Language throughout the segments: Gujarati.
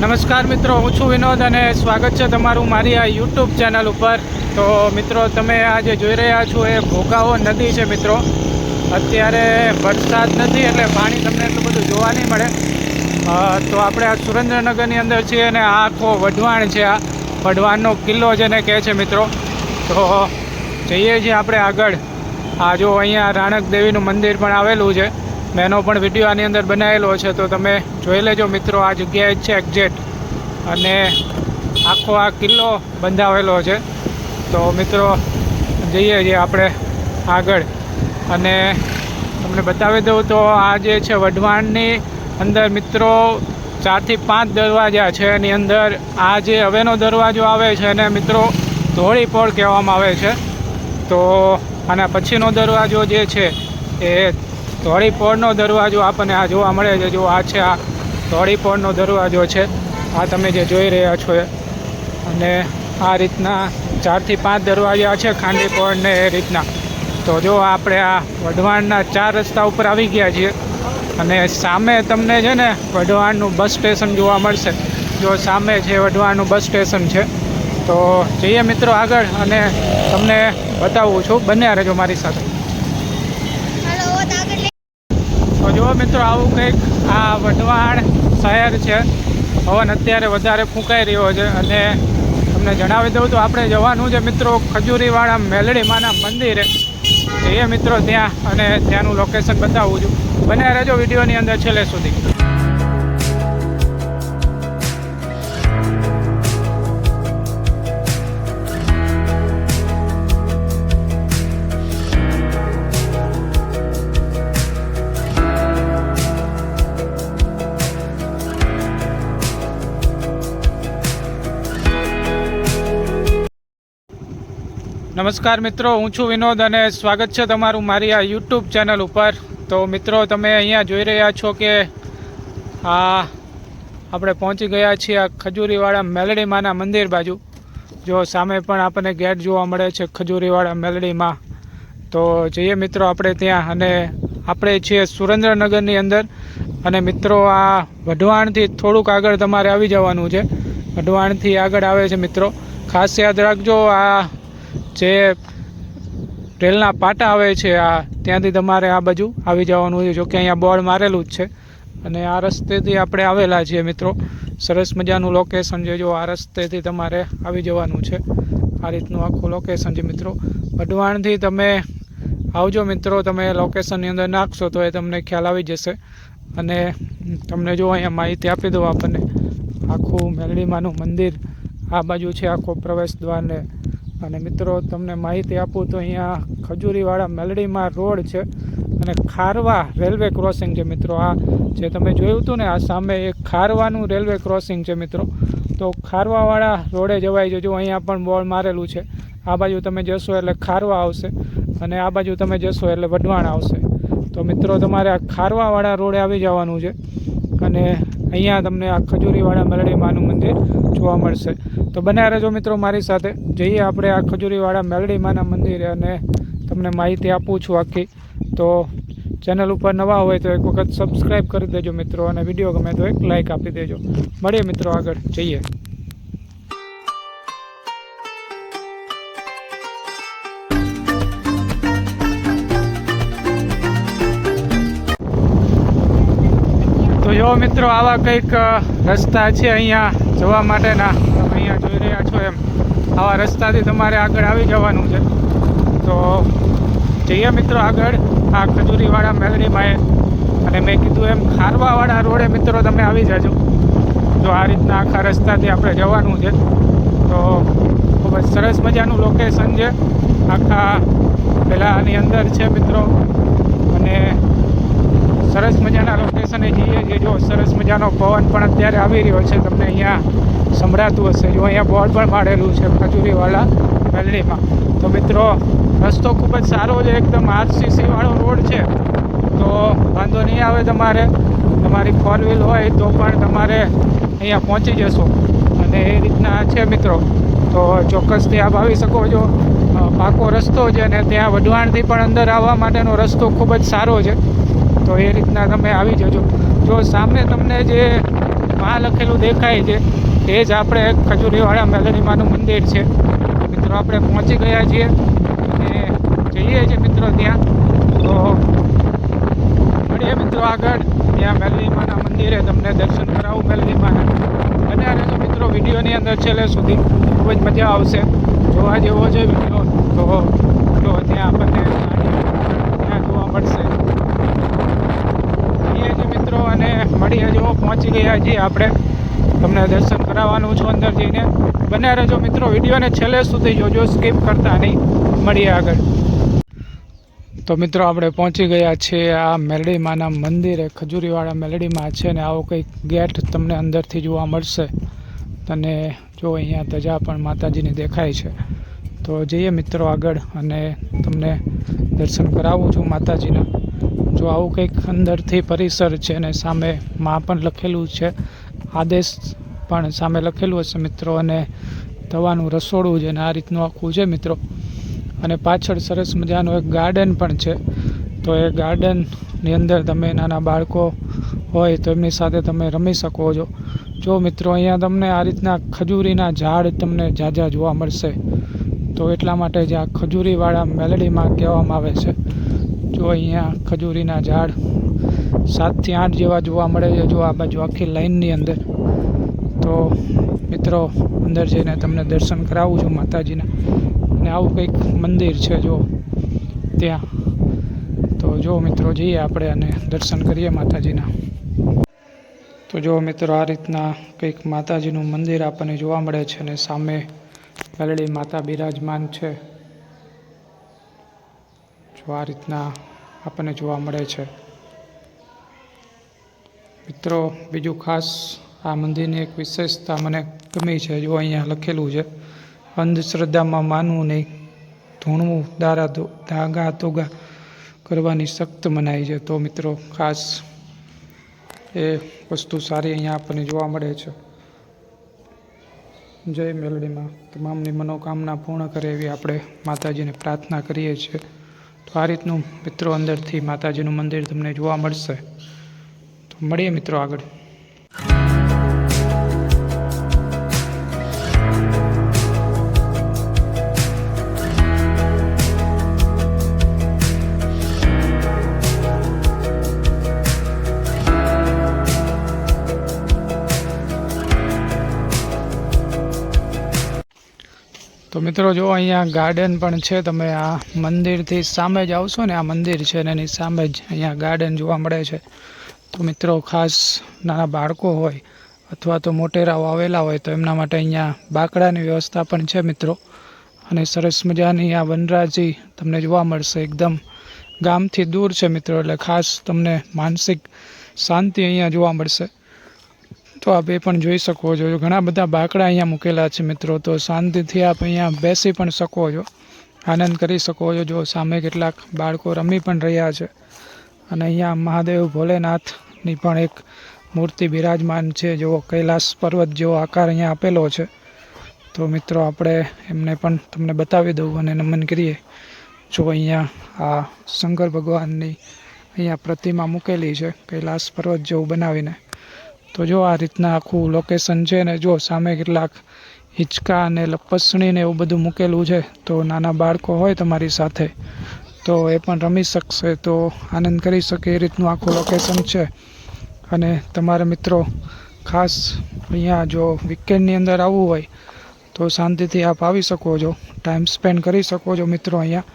નમસ્કાર મિત્રો, હું છું વિનોદ અને સ્વાગત છે તમારું મારી આ યુટ્યુબ ચેનલ ઉપર. તો મિત્રો, તમે આજે જોઈ રહ્યા છો એ ભોગાવો નદી છે મિત્રો. અત્યારે વરસાદ નથી એટલે પાણી તમને એટલું બધું જોવા નહીં મળે. તો આપણે આ સુરેન્દ્રનગરની અંદર છીએ અને આ આખો વઢવાણ છે આ. વઢવાણનો કિલ્લો જેને કહે છે મિત્રો. તો જઈએ છીએ આપણે આગળ. આ જો અહીંયા રાણક દેવીનું મંદિર પણ આવેલું છે. મેં એનો પણ વીડિયો આની અંદર બનાવેલો છે, તો તમે જોઈ લેજો મિત્રો, આ જગ્યાએ છે એક્ઝેક્ટ અને આખો આ કિલ્લો બંધાવેલો છે. તો મિત્રો, જઈએ છીએ આપણે આગળ. અને તમને બતાવી દઉં તો આ જે છે વઢવાણની અંદર મિત્રો, ચારથી પાંચ દરવાજા છે. એની અંદર આ જે હવેનો દરવાજો આવે છે, એને મિત્રો ધોળીપોળ કહેવામાં આવે છે. તો આના પછીનો દરવાજો જે છે, એ ધોળી પોળનો દરવાજો આપણને આ જોવા મળે છે. જો આ છે આ ધોળીપોળનો દરવાજો છે. આ તમે જે જોઈ રહ્યા છો એ. અને આ રીતના ચારથી પાંચ દરવાજા છે ખાંડી પોળને એ રીતના. તો જો આપણે આ વઢવાણના ચાર રસ્તા ઉપર આવી ગયા છીએ. અને સામે તમને છે ને વઢવાણનું બસ સ્ટેશન જોવા મળશે. જો સામે છે વઢવાણનું બસ સ્ટેશન છે. તો જઈએ મિત્રો આગળ અને તમને બતાવું છું. બન્યા રહેજો મારી સાથે. જુઓ મિત્રો, આવું કંઈક આ વઢવાણ શહેર છે. પવન અત્યારે વધારે ફૂંકાઈ રહ્યો છે અને તમને જણાવી દઉં તો આપણે જવાનું છે મિત્રો ખજૂરીવાળા મેલડીમાના મંદિરે. જઈએ મિત્રો ત્યાં અને ત્યાંનું લોકેશન બતાવું છું. બને રહેજો વિડીયોની અંદર છેલ્લે સુધી. નમસ્કાર મિત્રો, હું છું વિનોદ અને સ્વાગત છે તમારું મારી આ યુટ્યુબ ચેનલ ઉપર. તો મિત્રો, તમે અહીંયા જોઈ રહ્યા છો કે આ આપણે પહોંચી ગયા છીએ આ ખજૂરીવાળા મેલડીમાંના મંદિર બાજુ. જો સામે પણ આપણને ગેટ જોવા મળે છે ખજૂરીવાળા મેલડીમાં. તો જઈએ મિત્રો આપણે ત્યાં અને આપણે છીએ સુરેન્દ્રનગરની અંદર. અને મિત્રો, આ વઢવાણથી થોડુંક આગળ તમારે આવી જવાનું છે. વઢવાણથી આગળ આવે છે મિત્રો. ખાસ યાદ રાખજો, આ જે રેલના પાટા આવે છે, આ ત્યાંથી તમારે આ બાજુ આવી જવાનું છે જોકે અહીંયા બોર્ડ મારેલું જ છે. અને આ રસ્તેથી આપણે આવેલા છીએ મિત્રો. સરસ મજાનું લોકેશન છે, જો આ રસ્તેથી તમારે આવી જવાનું છે. આ રીતનું આખું લોકેશન છે મિત્રો. વઢવાણથી તમે આવજો મિત્રો, તમે લોકેશનની અંદર નાખશો તો એ તમને ખ્યાલ આવી જશે. અને તમને જો અહીંયા માહિતી આપી દઉં આપણને. આખું મેલડીમાનું મંદિર, આ બાજુ છે આખો પ્રવેશ દ્વારને. અને મિત્રો, તમને માહિતી આપું તો અહીંયા ખજૂરીવાળા મેલડીમાં રોડ છે અને ખારવા રેલવે ક્રોસિંગ છે મિત્રો. આ જે તમે જોયું હતું ને, આ સામે એક ખારવાનું રેલવે ક્રોસિંગ છે મિત્રો. તો ખારવાવાળા રોડે જવાય જજો અહીંયા પણ બોર્ડ મારેલું છે, આ બાજુ તમે જશો એટલે ખારવા આવશે અને આ બાજુ તમે જશો એટલે વઢવાણ આવશે. તો મિત્રો, તમારે આ ખારવાવાળા રોડે આવી જવાનું છે અને અહીંયા તમને આ ખજૂરીવાળા મેલડી માનું મંદિર જોવા મળશે. તો બને રહેજો મિત્રો મારી સાથે. જઈએ આપણે આ ખજૂરીવાળા મેલડી માના મંદિરે અને તમને માહિતી આપું છું આખી. તો ચેનલ ઉપર નવા હોય તો એક વખત સબસ્ક્રાઈબ કરી દેજો મિત્રો અને વીડિયો ગમે તો એક લાઈક આપી દેજો. મળીએ મિત્રો આગળ. જઈએ. તો મિત્રો, આવા કંઈક રસ્તા છે અહીંયા જવા માટેના. તમે અહીંયા જોઈ રહ્યા છો એમ. આવા રસ્તાથી તમારે આગળ આવી જવાનું છે. તો જઈએ મિત્રો આગળ. આ ખજૂરીવાળા મેલડીમાં અને મેં કીધું એમ, ખારવાવાળા રોડે મિત્રો તમે આવી જાજો. જો આ રીતના આખા રસ્તાથી આપણે જવાનું છે. તો ખૂબ જ સરસ મજાનું લોકેશન છે. આખા પહેલાં આની અંદર છે મિત્રો. અને સરસ મજાના લોકેશને જઈએ છીએ. જો સરસ મજાનો પવન પણ અત્યારે આવી રહ્યો છે, તમને અહીંયા સંભળાતું હશે. જો અહીંયા બોર્ડ પણ મારેલું છે ખજુરીવાલા મેલડીમાં તો મિત્રો, રસ્તો ખૂબ જ સારો છે, એકદમ આરસીસીવાળો રોડ છે. તો વાંધો નહીં આવે તમારે. તમારી ફોર વ્હીલ હોય તો પણ તમારે અહીંયા પહોંચી જશો. અને એ રીતના છે મિત્રો. તો ચોક્કસથી આપ આવી શકો છો. પાકો રસ્તો છે અને ત્યાં વઢવાણથી પણ અંદર આવવા માટેનો રસ્તો ખૂબ જ સારો છે. તો એ રીતના તમે આવી જજો. જો સામે તમને જે માં લખેલું દેખાય છે, એ જ આપણે ખજૂરીવાળા મેલડીમાનું મંદિર છે. મિત્રો, આપણે પહોંચી ગયા છીએ અને જઈએ છીએ મિત્રો ત્યાં. તો મળીએ મિત્રો આગળ. ત્યાં મેલડીમાના મંદિરે તમને દર્શન કરાવું મેલડીમાના અને આ તો મિત્રો વિડીયોની અંદર છેલ્લે સુધી ખૂબ જ મજા આવશે. જોવા જેવો છે વીડિયો તો જો ત્યાં આપણને ત્યાં જોવા મળશે. અને મળીએ જો પહોંચી ગયા છીએ આપણે. તમને દર્શન કરાવવાનું છું અંદર જઈને. બને રહેજો મિત્રો, વિડીયોને છેલ્લે સુધી જોજો, સ્કીપ કરતા નહીં. મળીએ આગળ. તો મિત્રો, આપણે પહોંચી ગયા છીએ આ મેલડીમાના મંદિરે, ખજૂરીવાળા મેલડીમાં છે ને આવો કંઈક ગેટ તમને અંદરથી જોવા મળશે. અને જો અહીંયા ધજા પણ માતાજીની દેખાય છે. તો જઈએ મિત્રો આગળ અને તમને દર્શન કરાવું છું માતાજીના. જો આવું કંઈક અંદરથી પરિસર છે અને સામે માં પણ લખેલું છે, આદેશ પણ સામે લખેલું હશે મિત્રો, અને તવાનું રસોડું છે અને આ રીતનું આખું છે મિત્રો. અને પાછળ સરસ મજાનું એક ગાર્ડન પણ છે. તો એ ગાર્ડનની અંદર તમે નાના બાળકો હોય તો એમની સાથે તમે રમી શકો છો. જો મિત્રો, અહીંયા તમને આ રીતના ખજૂરીના ઝાડ તમને ઝાઝા જોવા મળશે. તો એટલા માટે જે આ ખજૂરીવાળા મેલડીમાં કહેવામાં આવે છે. જો અહીંયા ખજૂરીના ઝાડ સાતથી આઠ જેવા જોવા મળે છે, જો આ બાજુ આખી લાઇનની અંદર. તો મિત્રો, અંદર જઈને તમને દર્શન કરાવું છું માતાજીના. અને આવું કંઈક મંદિર છે જો, ત્યાં. તો જો મિત્રો, જઈએ આપણે અને દર્શન કરીએ માતાજીના. તો જો મિત્રો, આ રીતના કંઈક માતાજીનું મંદિર આપણને જોવા મળે છે અને સામે મેલડી માતા બિરાજમાન છે. જો આ રીતના આપણને જોવા મળે છે. મિત્રો, બીજું ખાસ આ મંદિરની એક વિશેષતા મને ગમી છે, જો અહીંયા લખેલું છે, અંધશ્રદ્ધામાં માનવું નહીં, ધૂણવું, દારા ધાગા તોગા કરવાની સખ્ત મનાઈ છે. તો મિત્રો, ખાસ એ વસ્તુ સારી અહીંયા આપણને જોવા મળે છે. જય મેલડીમાં. તમામની મનોકામના પૂર્ણ કરે એવી આપણે માતાજીને પ્રાર્થના કરીએ છીએ. તો આ રીતનું મિત્રો અંદરથી માતાજીનું મંદિર તમને જોવા મળશે. તો મળીએ મિત્રો આગળ. મિત્રો જો અહીંયા ગાર્ડન પણ છે, તમે આ મંદિરથી સામે જ આવશો ને, આ મંદિર છે ને, એની સામે જ અહીંયા ગાર્ડન જોવા મળે છે. તો મિત્રો ખાસ નાના બાળકો હોય અથવા તો મોટેરાઓ આવેલા હોય, તો એમના માટે અહીંયા બાકડાની વ્યવસ્થા પણ છે મિત્રો. અને સરસ મજાની આ વનરાજી તમને જોવા મળશે, એકદમ ગામથી દૂર છે મિત્રો, એટલે ખાસ તમને માનસિક શાંતિ અહીંયા જોવા મળશે. તો આપ એ પણ જોઈ શકો છો. ઘણા બધા બાકડા અહીંયા મૂકેલા છે મિત્રો, તો શાંતિથી આપ અહીંયા બેસી પણ શકો છો. આનંદ કરી શકો છો. જો સામે કેટલાક બાળકો રમી પણ રહ્યા છે. અને અહીંયા મહાદેવ ભોલેનાથની પણ એક મૂર્તિ બિરાજમાન છે. જેવો કૈલાસ પર્વત જેવો આકાર અહીંયા આપેલો છે. તો મિત્રો, આપણે એમને પણ તમને બતાવી દઉં અને નમન કરીએ. જો અહીંયા આ શંકર ભગવાનની અહીંયા પ્રતિમા મૂકેલી છે, કૈલાસ પર્વત જેવું બનાવીને. તો જો આ રીતના આખું લોકેશન છે ને, જો સામે કેટલાક હિંચકા અને લપસણી ને એવું બધું મૂકેલું છે, તો નાના બાળકો હોય તમારી સાથે, તો એ પણ રમી શકશે, તો આનંદ કરી શકે એ રીતનું આખું લોકેશન છે. અને તમારા મિત્રો ખાસ અહીંયા જો વીકેન્ડની અંદર આવવું હોય, તો શાંતિથી આપ આવી શકો છો ટાઈમ સ્પેન્ડ કરી શકો છો મિત્રો અહીંયા,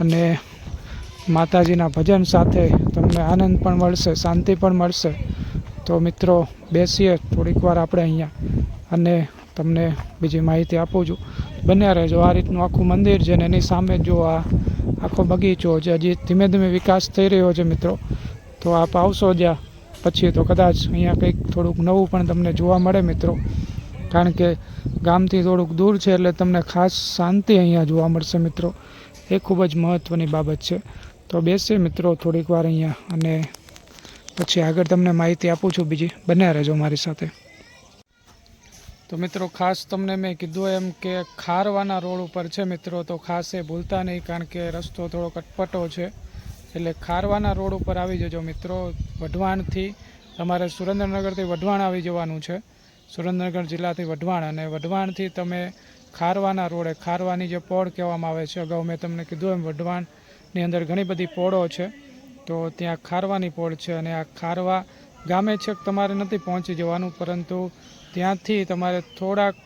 અને માતાજીના ભજન સાથે તમને આનંદ પણ મળશે, શાંતિ પણ મળશે. તો મિત્રો, બેસીએ થોડીક વાર આપણે અહીંયા અને તમને બીજી માહિતી આપું છું. બન્યા રહેજો. આ રીતનું આખું મંદિર છે ને એની સામે જો આ આખો બગીચો છે, હજી ધીમે ધીમે વિકાસ થઈ રહ્યો છે મિત્રો. તો આપ આવશો જ્યાં પછી તો કદાચ અહીંયા કંઈક થોડુંક નવું પણ તમને જોવા મળે મિત્રો. કારણ કે ગામથી થોડુંક દૂર છે એટલે તમને ખાસ શાંતિ અહીંયા જોવા મળશે મિત્રો. એ ખૂબ જ મહત્ત્વની બાબત છે. તો બેસીએ મિત્રો થોડીક વાર અહીંયા અને પછી આગળ તમને માહિતી આપું છું. બીજી બન્યા રહેજો મારી સાથે. તો મિત્રો, ખાસ તમને મેં કીધું એમ કે ખારવાના રોડ ઉપર છે મિત્રો, તો ખાસ એ ભૂલતા નહીં કારણ કે રસ્તો થોડો કટપટો છે. એટલે ખારવાના રોડ ઉપર આવી જજો મિત્રો. વઢવાણથી તમારે સુરેન્દ્રનગરથી વઢવાણ આવી જવાનું છે. સુરેન્દ્રનગર જિલ્લાથી વઢવાણ અને વઢવાણથી તમે ખારવાના રોડે, ખારવાની જે પોળ કહેવામાં આવે છે, અગાઉ મેં તમને કીધું એમ વઢવાણની અંદર ઘણી બધી પોળો છે. તો ત્યાં ખારવાની પોળ છે અને આ ખારવા ગામે છેક તમારે નથી પહોંચી જવાનું, પરંતુ ત્યાંથી તમારે થોડાક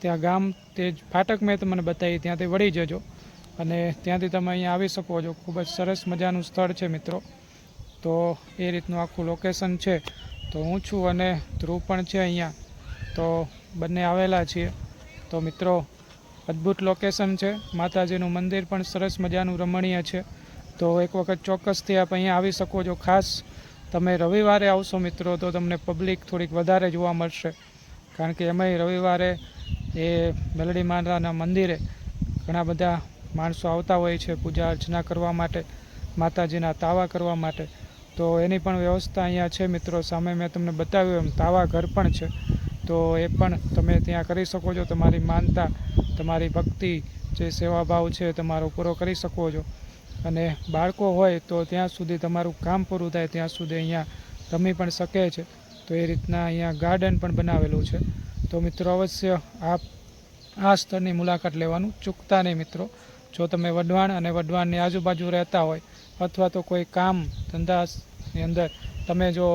ત્યાં ગામ તે જ ફાટક મેં તમને બતાવી, ત્યાંથી વળી જજો અને ત્યાંથી તમે અહીંયા આવી શકો છો. ખૂબ જ સરસ મજાનું સ્થળ છે મિત્રો. તો એ રીતનું આખું લોકેશન છે. તો હું છું અને ધ્રુવ પણ છે અહીંયા. તો બંને આવેલા છીએ. તો મિત્રો, અદ્ભુત લોકેશન છે. માતાજીનું મંદિર પણ સરસ મજાનું રમણીય છે. તો એક વખત ચોક્કસથી આપ અહીંયા આવી શકો છો. ખાસ તમે રવિવારે આવશો મિત્રો, તો તમને પબ્લિક થોડીક વધારે જોવા મળશે. કારણ કે એમાંય રવિવારે એ મેલડી માતાના મંદિરે ઘણા બધા માણસો આવતા હોય છે પૂજા અર્ચના કરવા માટે, માતાજીના તાવા કરવા માટે. તો એની પણ વ્યવસ્થા અહીંયા છે મિત્રો, સામે મેં તમને બતાવ્યું એમ તાવા ઘર પણ છે. તો એ પણ તમે ત્યાં કરી શકો છો. તમારી માનતા, તમારી ભક્તિ, જે સેવાભાવ છે તમારો પૂરો કરી શકો છો. અને બાળકો હોય તો ત્યાં સુધી તમારું કામ પૂરું થાય, ત્યાં સુધી અહીંયા રમી પણ શકે છે. તો એ રીતના અહીંયા ગાર્ડન પણ બનાવેલું છે. તો મિત્રો અવશ્ય આપ આ સ્થળની મુલાકાત લેવાનું ચૂકતા નહીં મિત્રો. જો તમે વઢવાણ અને વઢવાણની આજુબાજુ રહેતા હોય અથવા તો કોઈ કામ ધંધાની અંદર તમે જો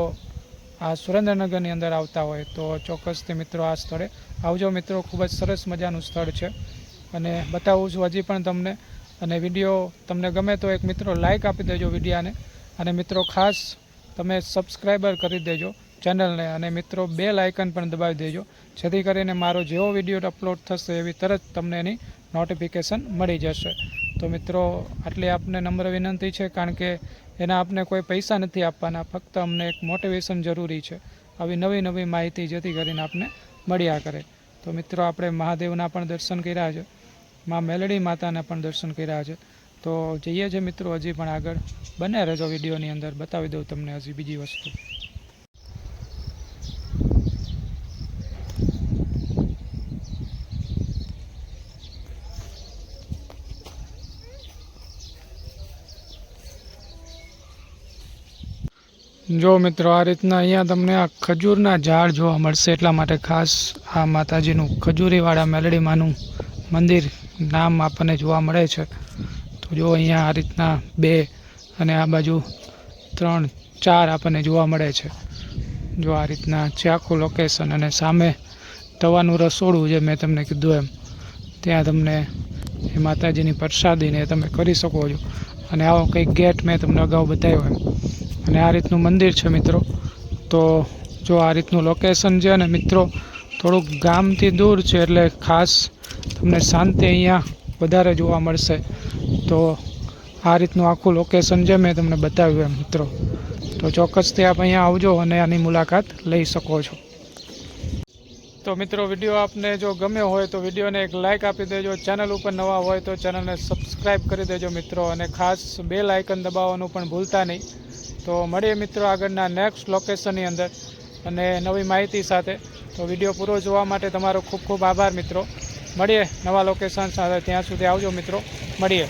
આ સુરેન્દ્રનગરની અંદર આવતા હોય તો ચોક્કસથી મિત્રો આ સ્થળે આવજો. મિત્રો ખૂબ જ સરસ મજાનું સ્થળ છે. અને બતાવું છું, હજી પણ તમને અને વીડિયો તમને ગમે તો એક મિત્રો લાઇક આપી દેજો વિડીયાને. અને મિત્રો ખાસ તમે સબસ્ક્રાઈબર કરી દેજો ચેનલને અને મિત્રો બે લાઇકન પણ દબાવી દેજો. જેથી કરીને મારો જેવો વીડિયો અપલોડ થશે એવી તરત તમને એની નોટિફિકેશન મળી જશે. તો મિત્રો, આટલી આપને નમ્ર વિનંતી છે કારણ કે એના આપને કોઈ પૈસા નથી આપવાના, ફક્ત અમને એક મોટિવેશન જરૂરી છે. આવી નવી નવી માહિતી જેથી કરીને આપને મળ્યા કરે. તો મિત્રો, આપણે મહાદેવના પણ દર્શન કર્યા છે. મા મેલડી માતાના પણ દર્શન કર્યા છે. તો જઈએ છીએ મિત્રો, હજી પણ આગળ. બને રહેજો વિડીયોની અંદર. બતાવી દઉં તમને હજી બીજી વસ્તુ. જો મિત્રો, આ રીતના અહીંયા તમને આ ખજૂરના ઝાડ જોવા મળશે એટલા માટે ખાસ આ માતાજીનું ખજૂરીવાળા મેલડીમાનું મંદિર નામ આપણને જોવા મળે છે. તો જો અહીંયા આ રીતના બે અને આ બાજુ ત્રણ, ચાર આપણને જોવા મળે છે. જો આ રીતના છે આખું લોકેશન અને સામે તવાનું રસોડું જે મેં તમને કીધું એમ, ત્યાં તમને એ માતાજીની પ્રસાદીને તમે કરી શકો છો. અને આવો કંઈક ગેટ મેં તમને અગાઉ બતાવ્યો એમ. અને આ રીતનું મંદિર છે મિત્રો. તો જો આ રીતનું લોકેશન છે અને મિત્રો, થોડુંક ગામથી દૂર છે એટલે ખાસ તમને શાંતિ અહીંયા વધારે જોવા મળશે. તો આ રીતનું આખું લોકેશન છે મેં તમને બતાવ્યું એમ, મિત્રો. તો ચોક્કસથી આપ અહીંયા આવજો અને આની મુલાકાત લઈ શકો છો. તો મિત્રો વીડિયો આપને જો ગમ્યો હોય તો વિડીયોને એક લાઇક આપી દેજો. ચેનલ ઉપર નવા હોય તો ચેનલને સબસ્ક્રાઈબ કરી દેજો મિત્રો અને ખાસ બે લાઇકન દબાવવાનું પણ ભૂલતા નહીં. તો મળીએ મિત્રો આગળના નેક્સ્ટ લોકેશનની અંદર. અને નવી માહિતી સાથે. તો વીડિયો પૂરો જોવા માટે તમારો ખૂબ ખૂબ આભાર મિત્રો. મળીએ. નવા લોકેશન સાથે ત્યાં સુધી આવજો મિત્રો. મળીએ.